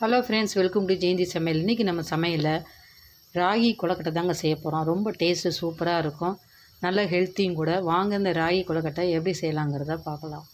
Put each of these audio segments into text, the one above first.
Hello friends welcome to Jayanthi சமையல் இன்றைக்கி நம்ம சமையலில் ராகி கொலக்கட்டை தாங்க செய்ய போகிறோம் ரொம்ப டேஸ்ட்டு சூப்பராக இருக்கும். நல்ல ஹெல்த்தியும் கூட. வாங்க இந்த ராகி கொலக்கட்டை எப்படி செய்யலாங்கிறத பார்க்கலாம்.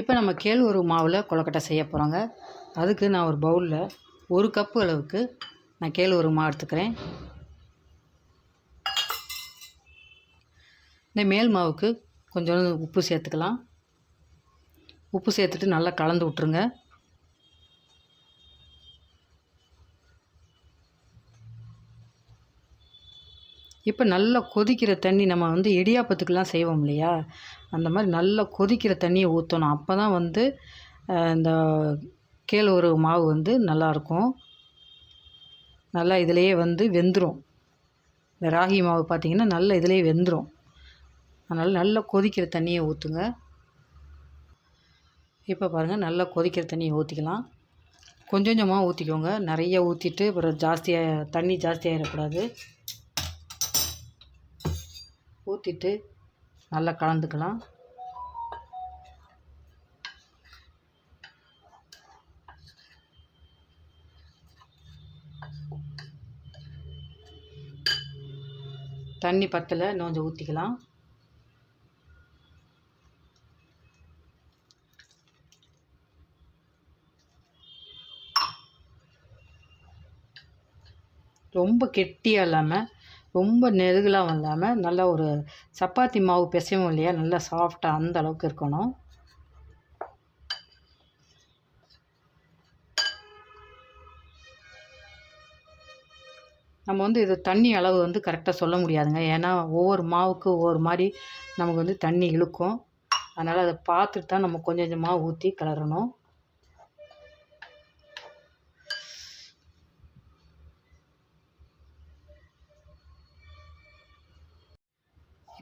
இப்போ நம்ம கேழ்வரகு மாவில் கொழுக்கட்டை செய்ய போகிறோங்க அதுக்கு நான் ஒரு பவுலில் ஒரு கப்பு அளவுக்கு நான் கேழ்வரகு மாவு எடுத்துக்கிறேன். இந்த மேல் மாவுக்கு கொஞ்சம் உப்பு சேர்த்துக்கலாம். உப்பு சேர்த்துட்டு நல்லா கலந்து விட்ருங்க இப்போ நல்லா கொதிக்கிற தண்ணி நம்ம வந்து இடியாப்பத்துக்கெலாம் செய்வோம் இல்லையா? அந்த மாதிரி நல்லா கொதிக்கிற தண்ணியை ஊற்றணும் அப்போ தான் வந்து இந்த கேழ்வரகு மாவு வந்து நல்லாயிருக்கும் நல்லா இதிலையே வந்து வெந்துடும் இந்த ராகி மாவு பார்த்திங்கன்னா நல்லா இதிலையே வெந்துடும் அதனால் நல்லா கொதிக்கிற தண்ணியை ஊற்றுங்க இப்போ பாருங்கள் நல்லா கொதிக்கிற தண்ணியை ஊற்றிக்கலாம் கொஞ்சம் கொஞ்சமாக ஊற்றிக்கோங்க நிறைய ஊற்றிட்டு அப்புறம் ஜாஸ்தியாக தண்ணி ஜாஸ்தியாகிடக்கூடாது ஊற்றிட்டு நல்லா கலந்துக்கலாம். தண்ணி பத்தில் இன்னும் கொஞ்சம் ஊற்றிக்கலாம் ரொம்ப கெட்டியாக இல்லாமல் ரொம்ப நெருகலாம் இல்லாமல் நல்லா ஒரு சப்பாத்தி மாவு பிசைவோம் இல்லையா? நல்லா சாஃப்டாக அந்த அளவுக்கு இருக்கணும். நம்ம வந்து இது தண்ணி அளவு வந்து கரெக்டாக சொல்ல முடியாதுங்க. ஏன்னா ஒவ்வொரு மாவுக்கு ஒவ்வொரு மாதிரி நமக்கு வந்து தண்ணி இழுக்கும். அதனால் அதை பார்த்துட்டு தான் நம்ம கொஞ்சம் கொஞ்சமாக ஊற்றி கிளறணும்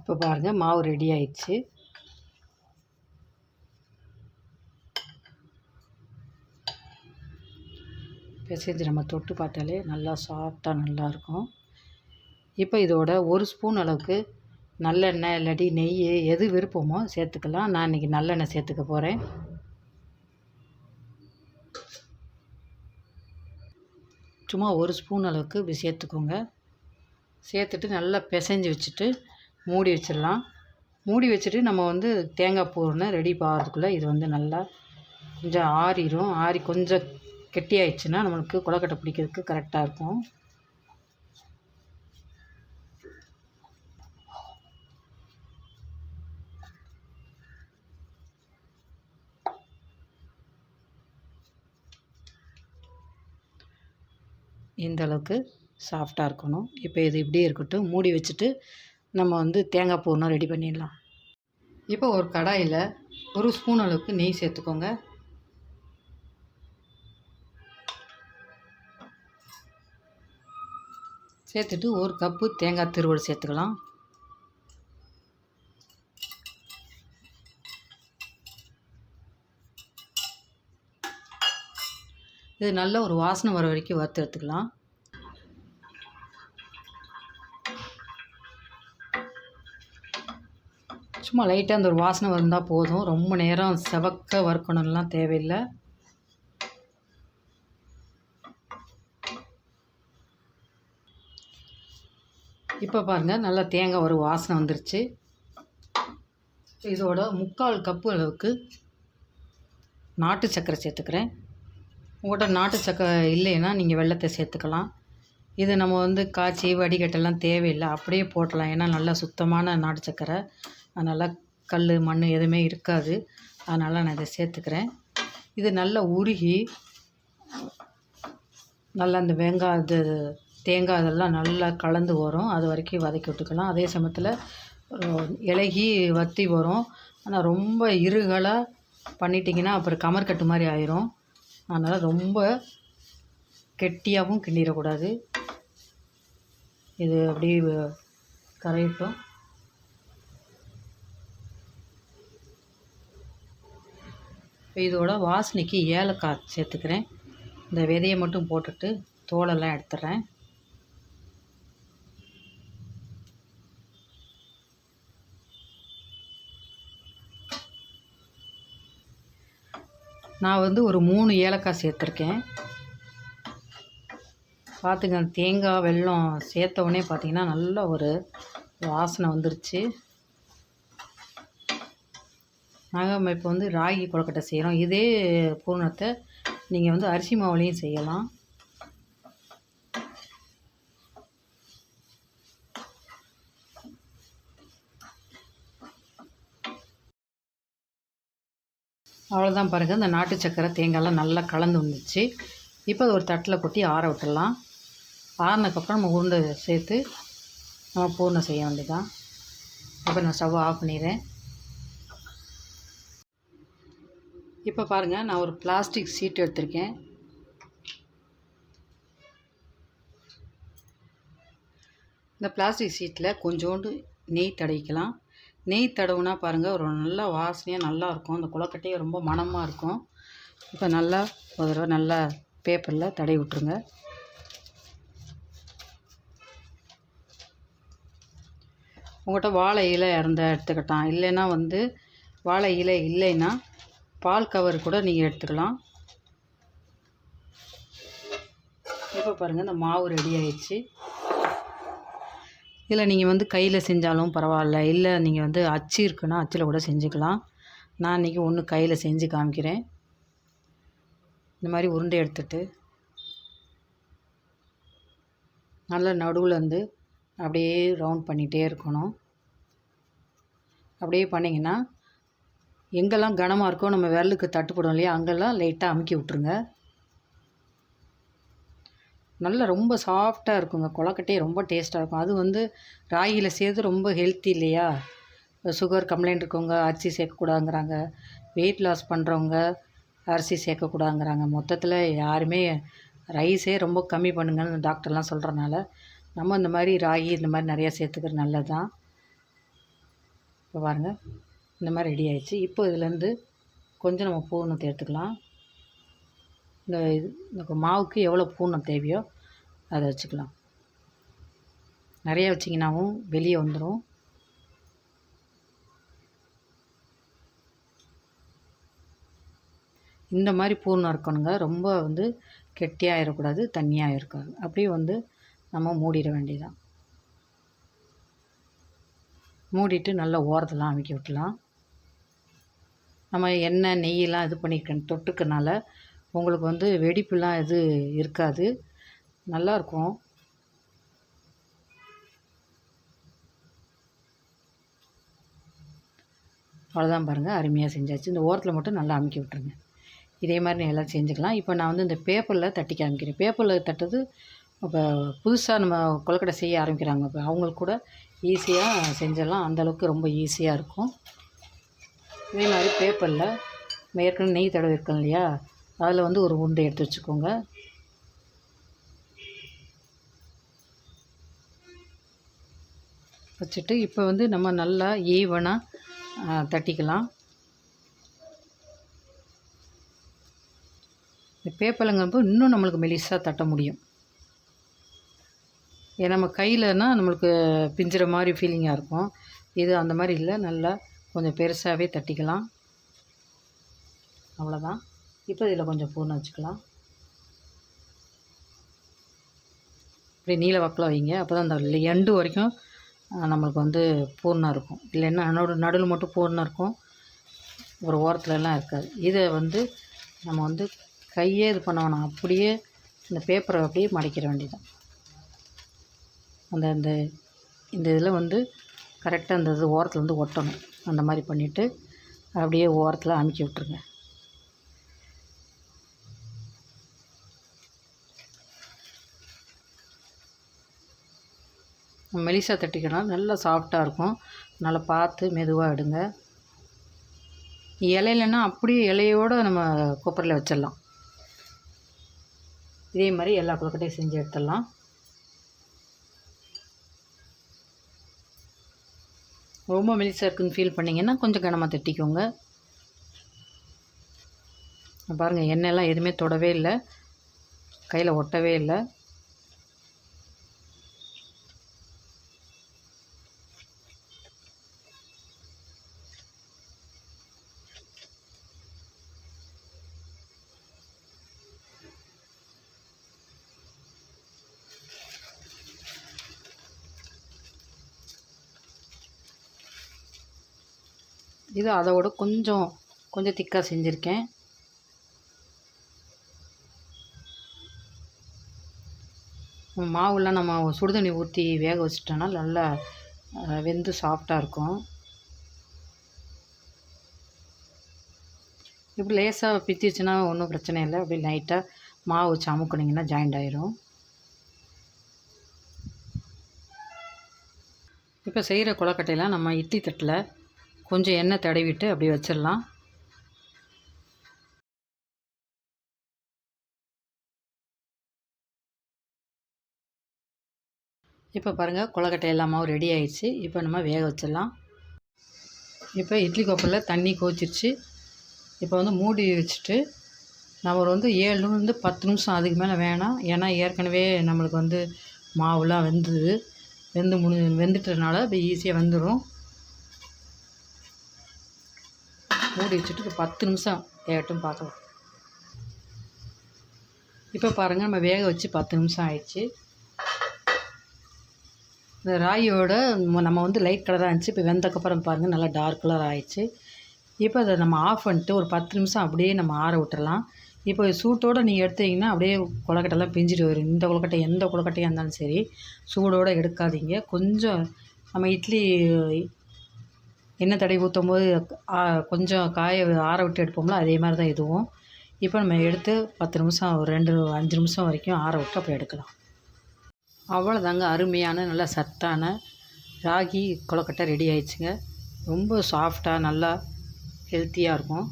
இப்போ பாருங்கள் மாவு ரெடி ஆயிடுச்சு. பிசைஞ்சு நம்ம தொட்டு பார்த்தாலே நல்லா சாஃப்டாக நல்லாயிருக்கும் இப்போ இதோட ஒரு ஸ்பூன் அளவுக்கு நல்லெண்ணெய் இல்லாட்டி நெய் எது விருப்பமோ சேர்த்துக்கலாம். நான் இன்றைக்கி நல்லெண்ணெய் சேர்த்துக்க போகிறேன் சும்மா ஒரு ஸ்பூன் அளவுக்கு இப்படி சேர்த்துக்கோங்க. சேர்த்துட்டு நல்லா பிசைஞ்சு வச்சுட்டு மூடி வச்சிடலாம். மூடி வச்சுட்டு நம்ம வந்து தேங்காய் பூரணை ரெடி ஆகிறதுக்குள்ளே இது வந்து நல்லா கொஞ்சம் ஆறிடும் ஆறி கொஞ்சம் கெட்டியாயிடுச்சுன்னா நம்மளுக்கு கொலக்கட்டை பிடிக்கிறதுக்கு கரெக்டாக இருக்கும். இந்த அளவுக்கு சாஃப்டாக இருக்கணும். இப்போ இது இப்படியே இருக்கட்டும். மூடி வச்சுட்டு நம்ம வந்து தேங்காய் பூர்ணம் ரெடி பண்ணிடலாம். இப்போ ஒரு கடாயில் ஒரு ஸ்பூன் அளவுக்கு நெய் சேர்த்துக்கோங்க. சேர்த்துட்டு ஒரு கப்பு தேங்காய் திருவல் சேர்த்துக்கலாம். இது நல்ல ஒரு வாசனை வர வரைக்கும் வறுத்து எடுத்துக்கலாம். சும்மா லைட்டாக அந்த ஒரு வாசனை வந்தால் போதும். ரொம்ப நேரம் செவக்க வறுக்கணும்லாம் தேவையில்லை. இப்போ பாருங்கள் நல்லா தேங்காய் ஒரு வாசனை வந்துருச்சு. இதோட முக்கால் கப்பு அளவுக்கு நாட்டு சர்க்கரை சேர்த்துக்கிறேன். உங்கள்கிட்ட நாட்டு சர்க்கரை இல்லைன்னா நீங்கள் வெள்ளத்தை சேர்த்துக்கலாம். இது நம்ம வந்து காய்ச்சி வடிகட்டெல்லாம் தேவையில்லை. அப்படியே போட்டலாம். ஏன்னா நல்லா சுத்தமான நாட்டு சர்க்கரை அதனால் கல் மண் எதுவுமே இருக்காது. அதனால் நான் இதை சேர்த்துக்கிறேன். இது நல்லா உருகி நல்லா அந்த வெங்காய இது தேங்காய் இதெல்லாம் நல்லா கலந்து வரும். அது வரைக்கும் வதக்கி விட்டுக்கலாம். அதே சமயத்தில் இலகி வத்தி வரும். ஆனால் ரொம்ப இருகலாக பண்ணிட்டிங்கன்னா அப்புறம் கமர்கட்டு மாதிரி ஆயிரும். அதனால் ரொம்ப கெட்டியாகவும் கிண்டிடக்கூடாது. இது அப்படியே வ- கரையட்டும். இப்போ இதோட வாசனைக்கு ஏலக்காய் சேர்த்துக்கிறேன். இந்த விதையை மட்டும் போட்டுட்டு தோலெல்லாம் எடுத்துடுறேன். நான் வந்து ஒரு மூணு ஏலக்காய் சேர்த்துருக்கேன். பார்த்துங்க தேங்காய் வெல்லம் சேர்த்த உடனே பார்த்திங்கன்னா நல்ல ஒரு வாசனை வந்துருச்சு. நாங்கள் இப்போ வந்து ராகி கொழுக்கட்டை செய்கிறோம் இதே பூர்ணத்தை நீங்கள் வந்து அரிசி மாவுலேயும் செய்யலாம். அவ்வளோதான் பாருங்கள் இந்த நாட்டு சக்கரை தேங்காய்லாம் நல்லா கலந்து வந்துச்சு. இப்போ ஒரு தட்டில் கொட்டி ஆற விட்டுடலாம். ஆறினதுக்கப்புறம் நம்ம உருண்டை சேர்த்து நம்ம பூர்ணம் செய்ய வேண்டியதான் அப்போ நான் ஸ்டவ் ஆஃப் பண்ணிடுறேன். இப்போ பாருங்கள் நான் ஒரு பிளாஸ்டிக் சீட் எடுத்திருக்கேன். இந்த பிளாஸ்டிக் சீட்டில் கொஞ்சோண்டு நெய் தடவிக்கலாம். நெய் தடவுனா பாருங்கள் ஒரு நல்ல வாசனையாக நல்லா இருக்கும். அந்த குளக்கட்டையே ரொம்ப மணமாக இருக்கும். இப்போ நல்லா ஒரு தடவை நல்லா பேப்பரில் தடவி விட்ருங்க உங்கள்கிட்ட வாழை இலை இறந்த எடுத்துக்கிட்டான் இல்லைன்னா வந்து வாழை இலை இல்லைன்னா பால் கவர் கூட நீங்கள் எடுத்துக்கலாம். இப்போ பாருங்கள் இந்த மாவு ரெடி ஆயிடுச்சு. இதில் நீங்கள் வந்து கையில் செஞ்சாலும் பரவாயில்ல. இல்லை நீங்கள் வந்து அச்சு இருக்குன்னா அச்சில் கூட செஞ்சுக்கலாம். நான் இன்றைக்கி ஒன்று கையில் செஞ்சு காமிக்கிறேன். இந்த மாதிரி உருண்டை எடுத்துட்டு நல்லா நடுவில் இருந்து அப்படியே ரவுண்ட் பண்ணிகிட்டே இருக்கணும். அப்படியே பண்ணிங்கன்னா எங்கெல்லாம் கனமாக இருக்கோ நம்ம விரலுக்கு தட்டுப்படும் இல்லையா அங்கெல்லாம் லைட்டாக அமுக்கி விட்ருங்க நல்லா ரொம்ப சாஃப்டாக இருக்குங்க. கொழக்கட்டையே ரொம்ப டேஸ்ட்டாக இருக்கும். அது வந்து ராகியில் சேர்த்து ரொம்ப ஹெல்த்தி இல்லையா? சுகர் கம்ப்ளைண்ட் இருக்கவங்க அரிசி சேர்க்கக்கூடாதுங்கிறாங்க. வெயிட் லாஸ் பண்ணுறவங்க அரிசி சேர்க்கக்கூடாதுங்கிறாங்க. மொத்தத்தில் யாருமே ரைஸே ரொம்ப கம்மி பண்ணுங்கன்னு டாக்டர்லாம் சொல்கிறனால நம்ம இந்த மாதிரி ராகி இந்த மாதிரி நிறையா சேர்த்துக்கிறது நல்லது தான் இப்போ பாருங்கள் இந்த மாதிரி ரெடி ஆயிடுச்சு. இப்போ இதுலேருந்து கொஞ்சம் நம்ம பூர்ணத்தை எடுத்துக்கலாம். இந்த இது இந்த மாவுக்கு எவ்வளோ பூர்ணம் தேவையோ அதை வச்சுக்கலாம். நிறைய வச்சிங்கனாவும் வெளியே வந்துடும் இந்த மாதிரி பூர்ணம் இருக்கணுங்க. ரொம்ப வந்து கெட்டியாக இருக்கக்கூடாது தண்ணியாக இருக்காது அப்படியே வந்து நம்ம மூடிட வேண்டியதான் மூடிட்டு நல்லா ஓரத்தெல்லாம் அமைக்க விட்டுலாம். நம்ம எண்ணெய் நெய்யெல்லாம் இது பண்ணியிருக்கேன் தொட்டுக்கனால. உங்களுக்கு வந்து வெடிப்புலாம் எது இருக்காது. நல்லாயிருக்கும் அவ்வளோதான் பாருங்கள் அருமையாக செஞ்சாச்சு. இந்த ஓரத்தில் மட்டும் நல்லா அமுக்கி விட்ருங்க இதே மாதிரி நீ எல்லாம் செஞ்சுக்கலாம். இப்போ நான் வந்து இந்த பேப்பரில் தட்டி காமிக்கிறேன் பேப்பரில் தட்டது இப்போ புதுசாக நம்ம கொழுக்கடை செய்ய ஆரம்பிக்கிறாங்க. இப்போ அவங்களுக்கு கூட ஈஸியாக செஞ்சிடலாம் அந்தளவுக்கு ரொம்ப ஈஸியாக இருக்கும். இதே மாதிரி பேப்பரில் ஏற்கனவே நெய் தடவை இருக்கோம் இல்லையா? அதில் வந்து ஒரு உருண்டை எடுத்து வச்சுக்கோங்க. வச்சுட்டு இப்போ வந்து நம்ம நல்லா ஈவனாக தட்டிக்கலாம். இந்த பேப்பலங்கப்போ இன்னும் நம்மளுக்கு மெலிசாக தட்ட முடியும். ஏன்னா நம்ம கையிலனா நம்மளுக்கு பிஞ்சுற மாதிரி ஃபீலிங்காக இருக்கும். இது அந்த மாதிரி இல்லை நல்லா கொஞ்சம் பெருசாகவே தட்டிக்கலாம். அவ்வளோதான். இப்போ இதில் கொஞ்சம் பூர்ணம் வச்சுக்கலாம். இப்படி நீல வாக்கில் வைங்க. அப்போ தான் அந்த எண்டு வரைக்கும் நம்மளுக்கு வந்து பூர்ணம் இருக்கும். இல்லைன்னா நடு நடுவில் மட்டும் பூர்ணம் இருக்கும். ஒரு ஓரத்துலலாம் இருக்காது. இதை வந்து நம்ம வந்து கையே இது பண்ண வேணாம். அப்படியே இந்த பேப்பரை அப்படியே மடிக்கிற வேண்டியதான் அந்த இந்த இந்த இதில் வந்து கரெக்டாக அந்த இது ஓரத்தில் வந்து ஒட்டணும். அந்த மாதிரி பண்ணிவிட்டு அப்படியே ஓரத்தில் அமுக்கி விட்ருங்க மெலிசா தட்டிக்கணும். நல்லா சாஃப்டாக இருக்கும். நல்லா பார்த்து மெதுவாக எடுங்க. இலையிலன்னா அப்படியே இலையோடு நம்ம குக்கரில் வச்சிடலாம். இதே மாதிரி எல்லா கொழுக்கட்டையும் செஞ்சு எடுத்துடலாம். ரொம்ப மெலிசாக இருக்குன்னு ஃபீல் பண்ணிங்கன்னா கொஞ்சம் கனமாக தட்டிக்கோங்க. பாருங்கள் எண்ணெயெல்லாம் எதுவுமே தொடவே இல்லை. கையில் ஒட்டவே இல்லை. இது அதோட கொஞ்சம் கொஞ்சம் திக்காக செஞ்சுருக்கேன். மாவுலாம் நம்ம சுடுதண்ணி ஊற்றி வேக வச்சிட்டோன்னா நல்லா வெந்து சாஃப்டாக இருக்கும். இப்படி லேசாக பித்திச்சுன்னா ஒன்றும் பிரச்சனை இல்லை. அப்படி லைட்டாக மாவு வச்சு அமுக்குனிங்கன்னா ஜாயிண்ட் ஆயிரும். இப்போ செய்கிற கொலக்கட்டையெல்லாம் நம்ம இட்லி தட்டில் கொஞ்சம் எண்ணெய் தடவிட்டு அப்படியே வச்சிடலாம். இப்போ பாருங்கள் கொலக்கட்டை எல்லா மாவும் ரெடி ஆயிடுச்சு. இப்போ நம்ம வேக வச்சிடலாம். இப்போ இட்லி கோப்பரில் தண்ணி கோச்சிருச்சு. இப்போ வந்து மூடி வச்சுட்டு நம்ம வந்து ஏழுலேருந்து பத்து நிமிஷம் அதுக்கு மேலே வேணாம். ஏன்னா ஏற்கனவே நம்மளுக்கு வந்து மாவுலாம் வெந்தது. வெந்து முடி வெந்துட்டதுனால இப்போ ஈஸியாக வெந்துடும் மூடி வச்சுட்டு ஒரு பத்து நிமிஷம் வேகட்டும் பார்க்கலாம். இப்போ பாருங்கள் நம்ம வேக வச்சு பத்து நிமிஷம் ஆயிடுச்சு. இந்த ராகியோட நம்ம வந்து லைட் கலராக இருந்துச்சு. இப்போ வெந்தக்கப்புறம் பாருங்கள் நல்லா டார்க் கலர் ஆயிடுச்சு. இப்போ அதை நம்ம ஆஃப் பண்ணிட்டு ஒரு பத்து நிமிஷம் அப்படியே நம்ம ஆற விட்டுறலாம். இப்போ சூட்டோடு நீங்கள் எடுத்தீங்கன்னா அப்படியே கொழக்கட்டைலாம் பிஞ்சிட்டு வரும். இந்த கொலக்கட்டை எந்த கொலக்கட்டையாக இருந்தாலும் சரி சூடோடு எடுக்காதீங்க. கொஞ்சம் நம்ம இட்லி எண்ணெய் தடவி ஊற்றும் போது கொஞ்சம் காய ஆற விட்டு எடுப்போம்ல அதே மாதிரி தான் இதுவும். இப்போ நம்ம எடுத்து பத்து நிமிஷம் ஒரு ரெண்டு அஞ்சு நிமிஷம் வரைக்கும் ஆற விட்டு அப்புறம் எடுக்கலாம். அவ்வளோதாங்க அருமையான நல்ல சத்தான ராகி கொலக்கட்டை ரெடி ஆயிடுச்சுங்க. ரொம்ப சாஃப்டாக நல்லா ஹெல்த்தியாக இருக்கும்.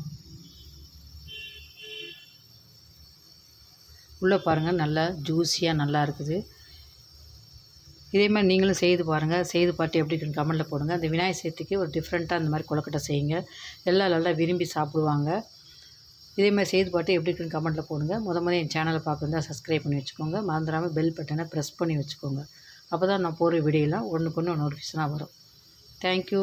உள்ளே பாருங்கள் நல்லா ஜூஸியாக நல்லா இருக்குது. இதே மாதிரி நீங்களும் செய்து பாருங்கள் செய்து பார்த்து எப்படி இருக்குன்னு கமெண்ட்டில் போடுங்க. அந்த விநாயகர் சதுர்த்திக்கு ஒரு டிஃப்ரெண்ட்டாக அந்த மாதிரி கொழுக்கட்டை செய்யுங்க. எல்லாம் நல்லா விரும்பி சாப்பிடுவாங்க. இதே மாதிரி செய்து பார்த்து எப்படி இருக்குன்னு கமெண்ட்டில் போடுங்க. முத முதல் என் சேனலை பார்க்குறதா சப்ஸ்கிரைப் பண்ணி வச்சுக்கோங்க. மறந்துடாமல் பெல் பட்டனை ப்ரெஸ் பண்ணி வச்சுக்கோங்க. அப்போ தான் நான் போகிற வீடியோலாம் ஒன்றுக்கு ஒன்று நோட்டிஃபிகேஷனாக வரும். தேங்க்யூ